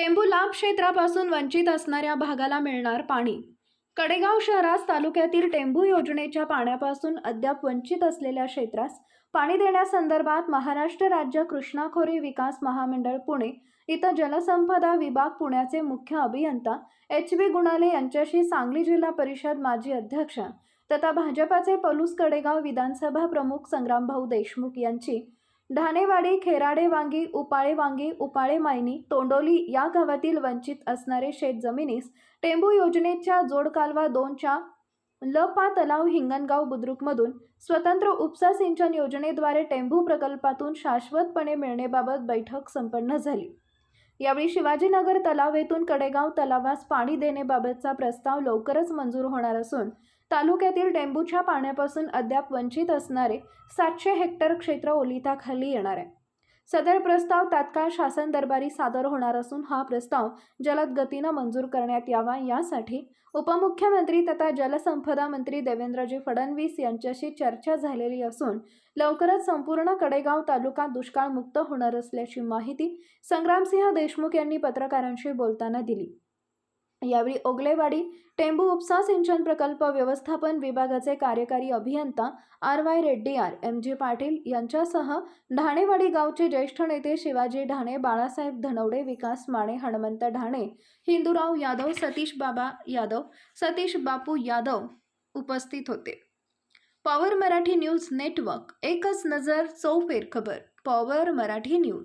टेंबू लाभ क्षेत्रापासून वंचित असणाऱ्या भागाला मिळणार पाणी. कडेगाव शहरास तालुक्यातील टेंबू योजनेच्या पाण्यापासून अद्याप वंचित असलेल्या क्षेत्रास पाणी देण्यासंदर्भात महाराष्ट्र राज्य कृष्णाखोरी विकास महामंडळ पुणे इथं जलसंपदा विभाग पुण्याचे मुख्य अभियंता एच व्ही गुणाले यांच्याशी सांगली जिल्हा परिषद माजी अध्यक्ष तथा भाजपाचे पलूस कडेगाव विधानसभा प्रमुख संग्रामभाऊ देशमुख यांची धानेवाडी खेराडे वांगी उपाळे वांगी उपाळे मायनी तोंडोली या गावातील वंचित असणारे शेत जमिनीस टेंबू योजनेच्या जोडकालवा दोनच्या ल पा तलाव हिंगणगाव बुद्रुकमधून स्वतंत्र उपसा सिंचन योजनेद्वारे टेंभू प्रकल्पातून शाश्वतपणे मिळण्याबाबत बैठक संपन्न झाली. यावेळी शिवाजीनगर तलाव येथून कडेगाव तलावास पाणी देण्याबाबतचा प्रस्ताव लवकरच मंजूर होणार असून तालुक्यातील डेंबूच्या पाण्यापासून अद्याप वंचित असणारे सातशे हेक्टर क्षेत्र ओलिताखाली येणार आहे. सदर प्रस्ताव तात्काळ शासन दरबारी सादर होणार असून हा प्रस्ताव जलद गतीनं मंजूर करण्यात यावा यासाठी उपमुख्यमंत्री तथा जलसंपदा मंत्री देवेंद्रजी फडणवीस यांच्याशी चर्चा झालेली असून लवकरच संपूर्ण कडेगाव तालुका दुष्काळमुक्त होणार असल्याची माहिती संग्रामसिंह देशमुख यांनी पत्रकारांशी बोलताना दिली. यावेळी ओगलेवाडी टेंबू उपसा सिंचन प्रकल्प व्यवस्थापन विभागाचे कार्यकारी अभियंता R Y Reddy R. M. G. Patil यांच्यासह ढाणेवाडी गावचे ज्येष्ठ नेते शिवाजी ढाणे बाळासाहेब धनवडे विकास माने हनुमंत ढाणे हिंदूराव यादव सतीश बाबा यादव सतीश बापू यादव उपस्थित होते. पॉवर मराठी न्यूज नेटवर्क एकच नजर चौफेर खबर पॉवर मराठी न्यूज.